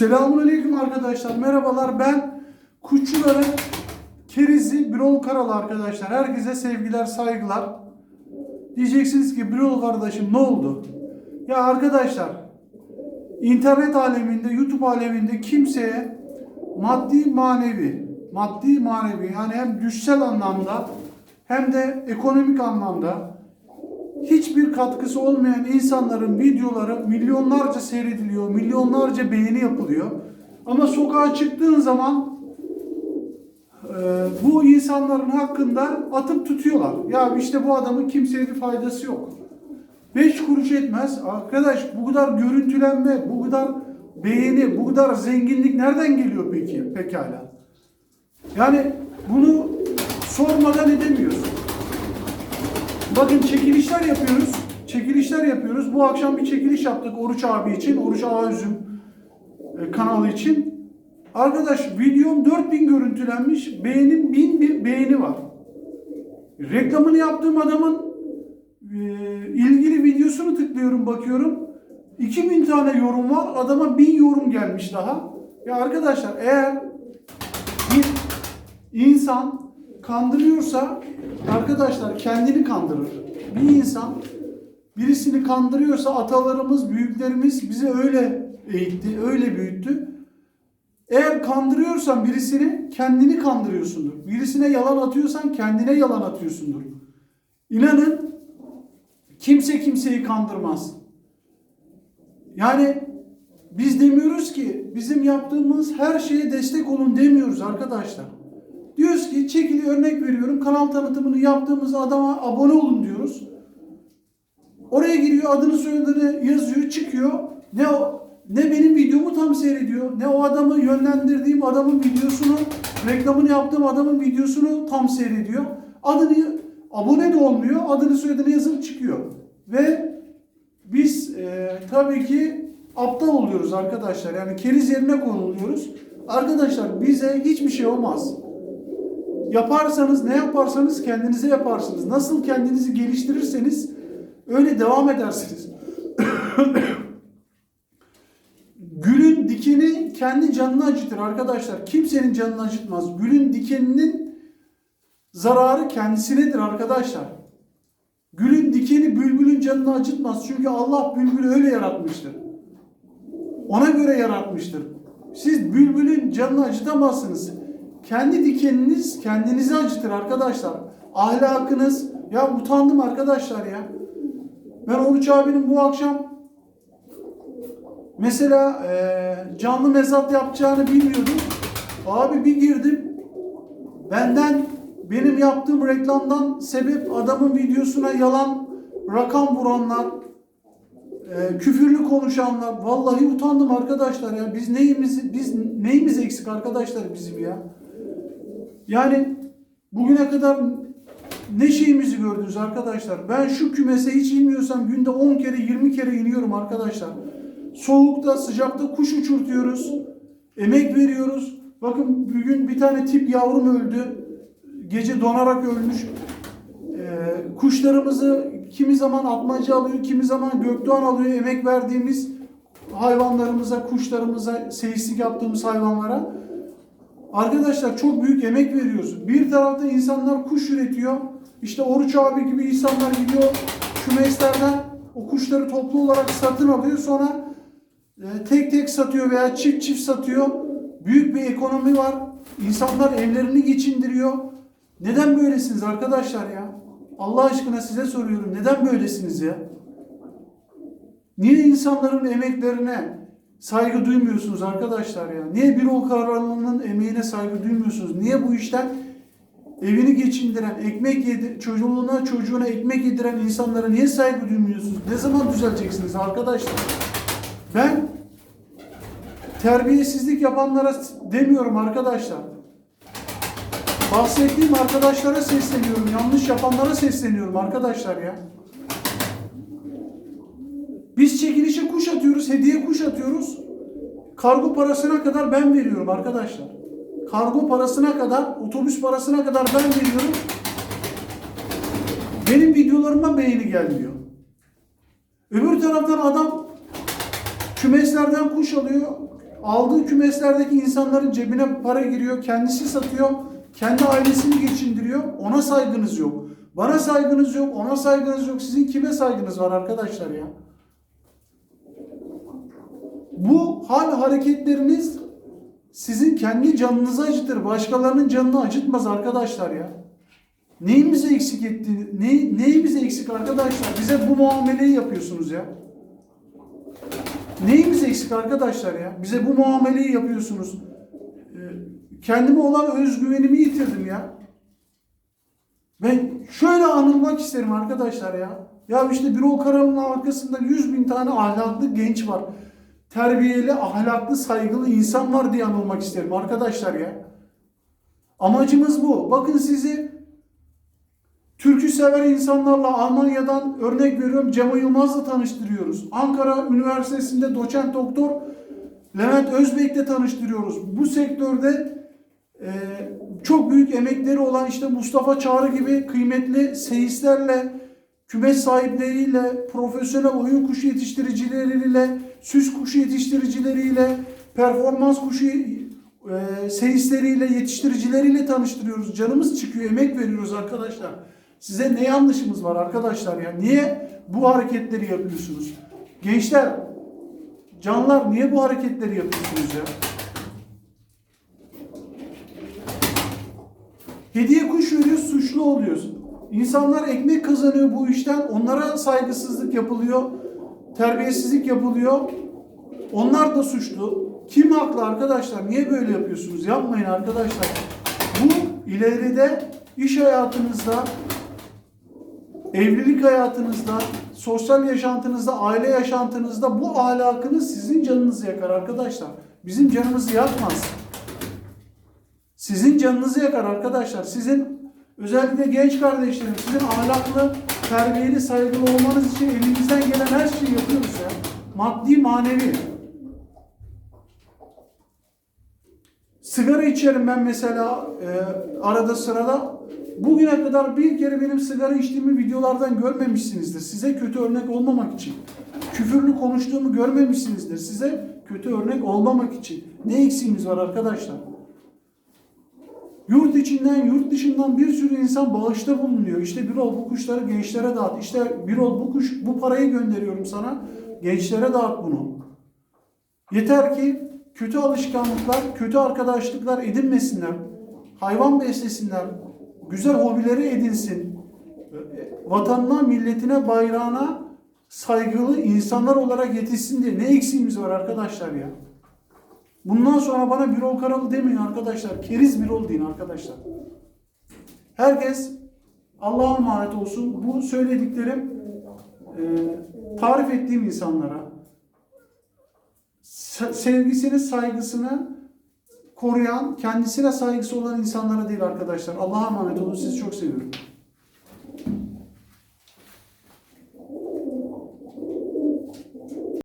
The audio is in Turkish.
Selamünaleyküm arkadaşlar. Merhabalar. Ben Kuşçuların Kerizi Birol Karalı arkadaşlar. Herkese sevgiler, saygılar. Diyeceksiniz ki Birol kardeşim ne oldu? Ya arkadaşlar internet aleminde, YouTube aleminde kimseye maddi manevi, maddi manevi yani hem düşsel anlamda hem de ekonomik anlamda hiçbir katkısı olmayan insanların videoları milyonlarca seyrediliyor, milyonlarca beğeni yapılıyor. Ama sokağa çıktığın zaman e, bu insanların hakkında atıp tutuyorlar. Ya işte bu adamın kimseye bir faydası yok. Beş kuruş etmez. Arkadaş bu kadar görüntülenme, bu kadar beğeni, bu kadar zenginlik nereden geliyor peki? Pekala. Yani bunu sormadan edemiyorsun. Bakın çekilişler yapıyoruz. Çekilişler yapıyoruz. Bu akşam bir çekiliş yaptık Oruç abi için. Oruç Ağüzüm e, kanalı için. Arkadaş videom 4000 görüntülenmiş. Beğenim 1000 bir beğeni var. Reklamını yaptığım adamın e, ilgili videosunu tıklıyorum bakıyorum. 2000 tane yorum var. Adama 1000 yorum gelmiş daha. Ya arkadaşlar eğer bir insan kandırıyorsa arkadaşlar kendini kandırır. Bir insan birisini kandırıyorsa atalarımız, büyüklerimiz bizi öyle eğitti, öyle büyüttü. Eğer kandırıyorsan birisini kendini kandırıyorsundur. Birisine yalan atıyorsan kendine yalan atıyorsundur. İnanın kimse kimseyi kandırmaz. Yani biz demiyoruz ki bizim yaptığımız her şeye destek olun demiyoruz arkadaşlar. Diyoruz ki çekili örnek veriyorum kanal tanıtımını yaptığımız adama abone olun diyoruz. Oraya giriyor adını soyadını yazıyor çıkıyor. Ne o, ne benim videomu tam seyrediyor ne o adamı yönlendirdiğim adamın videosunu reklamını yaptığım adamın videosunu tam seyrediyor. Adını abone de olmuyor adını soyadını yazıp çıkıyor. Ve biz e, tabii ki aptal oluyoruz arkadaşlar. Yani keriz yerine konuluyoruz. Arkadaşlar bize hiçbir şey olmaz. Yaparsanız ne yaparsanız kendinize yaparsınız. Nasıl kendinizi geliştirirseniz öyle devam edersiniz. Gülün dikeni kendi canını acıtır arkadaşlar. Kimsenin canını acıtmaz. Gülün dikeninin zararı kendisinedir arkadaşlar. Gülün dikeni bülbülün canını acıtmaz. Çünkü Allah bülbülü öyle yaratmıştır. Ona göre yaratmıştır. Siz bülbülün canını acıtamazsınız. Kendi dikeniniz kendinizi acıtır arkadaşlar. Ahlakınız, ya utandım arkadaşlar ya. Ben Oruç abinin bu akşam mesela eee, canlı mezat yapacağını bilmiyordum. Abi bir girdim. Benden benim yaptığım reklamdan sebep adamın videosuna yalan rakam vuranlar, e, küfürlü konuşanlar. Vallahi utandım arkadaşlar ya. Biz neyimiz biz neyimiz eksik arkadaşlar bizim ya? Yani bugüne kadar ne şeyimizi gördünüz arkadaşlar. Ben şu kümese hiç inmiyorsam günde 10 kere 20 kere iniyorum arkadaşlar. Soğukta sıcakta kuş uçurtuyoruz. Emek veriyoruz. Bakın bugün bir tane tip yavrum öldü. Gece donarak ölmüş. Ee, kuşlarımızı kimi zaman atmaca alıyor, kimi zaman gökdoğan alıyor. Emek verdiğimiz hayvanlarımıza, kuşlarımıza, seyislik yaptığımız hayvanlara. Arkadaşlar çok büyük emek veriyoruz. Bir tarafta insanlar kuş üretiyor. İşte Oruç abi gibi insanlar gidiyor kümeslerden o kuşları toplu olarak satın alıyor. Sonra e, tek tek satıyor veya çift çift satıyor. Büyük bir ekonomi var. İnsanlar evlerini geçindiriyor. Neden böylesiniz arkadaşlar ya? Allah aşkına size soruyorum. Neden böylesiniz ya? Niye insanların emeklerine saygı duymuyorsunuz arkadaşlar ya? Niye bir ol kararlılığının emeğine saygı duymuyorsunuz? Niye bu işten evini geçindiren, ekmek yedi, çocuğuna çocuğuna ekmek yediren insanlara niye saygı duymuyorsunuz? Ne zaman düzeleceksiniz arkadaşlar? Ben terbiyesizlik yapanlara demiyorum arkadaşlar. Bahsettiğim arkadaşlara sesleniyorum. Yanlış yapanlara sesleniyorum arkadaşlar ya. Biz çekilişe kuş atıyoruz, hediye kuş atıyoruz. Kargo parasına kadar ben veriyorum arkadaşlar. Kargo parasına kadar, otobüs parasına kadar ben veriyorum. Benim videolarıma beğeni gelmiyor. Öbür taraftan adam kümeslerden kuş alıyor. aldığı kümeslerdeki insanların cebine para giriyor, kendisi satıyor, kendi ailesini geçindiriyor. Ona saygınız yok. Bana saygınız yok, ona saygınız yok. Sizin kime saygınız var arkadaşlar ya? Bu hal hareketleriniz sizin kendi canınızı acıtır. Başkalarının canını acıtmaz arkadaşlar ya. Neyimizi eksik etti? Ne, neyimiz eksik arkadaşlar? Bize bu muameleyi yapıyorsunuz ya. Neyimiz eksik arkadaşlar ya? Bize bu muameleyi yapıyorsunuz. Ee, kendime olan özgüvenimi yitirdim ya. Ben şöyle anılmak isterim arkadaşlar ya. Ya işte Birol Karalı'nın arkasında 100 bin tane ahlaklı genç var. Terbiyeli, ahlaklı, saygılı insan var diye anılmak isterim arkadaşlar ya. Amacımız bu. Bakın sizi türkü sever insanlarla Almanya'dan örnek veriyorum Cema Yılmaz'la tanıştırıyoruz. Ankara Üniversitesi'nde doçent doktor Levent Özbek'le tanıştırıyoruz. Bu sektörde e, çok büyük emekleri olan işte Mustafa Çağrı gibi kıymetli seyislerle, kümes sahipleriyle, profesyonel oyun kuşu yetiştiricileriyle, süs kuşu yetiştiricileriyle, performans kuşu e, seyisleriyle, yetiştiricileriyle tanıştırıyoruz. Canımız çıkıyor, emek veriyoruz arkadaşlar. Size ne yanlışımız var arkadaşlar ya? Niye bu hareketleri yapıyorsunuz? Gençler, canlar niye bu hareketleri yapıyorsunuz ya? Hediye kuş veriyoruz, suçlu oluyoruz. İnsanlar ekmek kazanıyor bu işten, onlara saygısızlık yapılıyor, terbiyesizlik yapılıyor. Onlar da suçlu. Kim haklı arkadaşlar? Niye böyle yapıyorsunuz? Yapmayın arkadaşlar. Bu ileride iş hayatınızda, evlilik hayatınızda, sosyal yaşantınızda, aile yaşantınızda bu ahlakınız sizin canınızı yakar arkadaşlar. Bizim canımızı yakmaz. Sizin canınızı yakar arkadaşlar. Sizin özellikle genç kardeşlerim sizin ahlaklı, terbiyeli, saygılı olmanız için elimizden gelen her şeyi yapıyoruz ya. Maddi, manevi. Sigara içerim ben mesela e, arada sırada. Bugüne kadar bir kere benim sigara içtiğimi videolardan görmemişsinizdir. Size kötü örnek olmamak için. Küfürlü konuştuğumu görmemişsinizdir. Size kötü örnek olmamak için. Ne eksiğimiz var arkadaşlar? Yurt içinden, yurt dışından bir sürü insan bağışta bulunuyor. İşte Birol bu kuşları gençlere dağıt. İşte Birol bu kuş, bu parayı gönderiyorum sana. Gençlere dağıt bunu. Yeter ki kötü alışkanlıklar, kötü arkadaşlıklar edinmesinler. Hayvan beslesinler. Güzel hobileri edinsin. Vatanına, milletine, bayrağına saygılı insanlar olarak yetişsin diye ne eksiğimiz var arkadaşlar ya. Bundan sonra bana Birol Karalı demeyin arkadaşlar. Keriz Birol deyin arkadaşlar. Herkes Allah'a emanet olsun. Bu söylediklerim e, tarif ettiğim insanlara se- sevgisini, saygısını koruyan, kendisine saygısı olan insanlara değil arkadaşlar. Allah'a emanet olun. Sizi çok seviyorum.